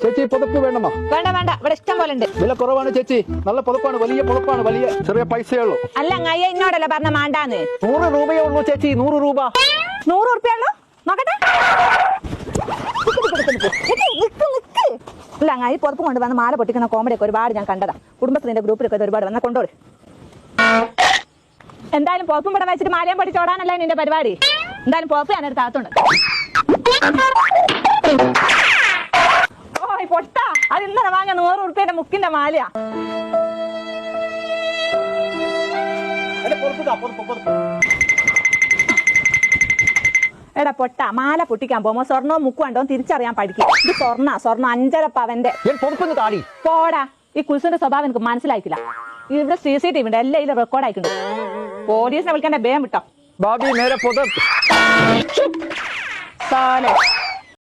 ചേച്ചി പുതപ്പ് വേണമോ? വേണ്ട വേണ്ട. ഇവിടെ ഇഷ്ടം പോലെ ഉണ്ട്. വില കുറവാണ് ചേച്ചി. നല്ല പുതപ്പാണ് വലിയ പുതപ്പാണ് വലിയ ചെറിയ പൈസയേ ഉള്ളൂ. അല്ല അങ്ങയ്യ എന്നോടല്ല പറഞ്ഞ മാണ്ടാന്ന് നൂറ് രൂപയേ ഉള്ളൂ ചേച്ചി നൂറ് രൂപ. നൂറ് ഉറുപ്പ്യുള്ളൂ നോക്കട്ടെ. അങ്ങ് അങ്ങായി പുറത്ത് കൊണ്ട് വന്ന് മാല പൊട്ടിക്കുന്ന കോമഡി ഒക്കെ ഒരുപാട് ഞാൻ കണ്ടതാ. കുടുംബത്തിന്റെ ഗ്രൂപ്പിലൊക്കെ ഒരുപാട് വന്ന കൊണ്ടോളൂ. എന്തായാലും പോപ്പും ഇവിടെ വെച്ചിട്ട് മാലയും പൊട്ടിച്ചോടാനല്ലേ നിന്റെ പരിപാടി? എന്തായാലും പോപ്പ് ഞാനൊരു എടുത്ത് ഇന്നലെ വാങ്ങിയ നൂറ് ഉറുപ്പ്യന്റെ മുക്കിന്റെ മാലയാ. എടാ പൊട്ട മാല പൊട്ടിക്കാൻ പോകുമ്പോ സ്വർണവും മുക്കുണ്ടോ തിരിച്ചറിയാൻ പഠിക്കും. ഇത് സ്വർണ സ്വർണ അഞ്ചര പവന്റെ പോടാ ഈ കുൽസിന്റെ സ്വഭാവം എനിക്ക് മനസ്സിലായിട്ടില്ല. ഇവിടെ സി സി ടി വി ഉണ്ട് എല്ലാം ഇതിൽ റെക്കോർഡ് ആയിട്ടുണ്ട്. പോലീസിനെ വിളിക്കേണ്ട ബേം വിട്ടോ. ബാബി നേരെ പൊതു സാലേ.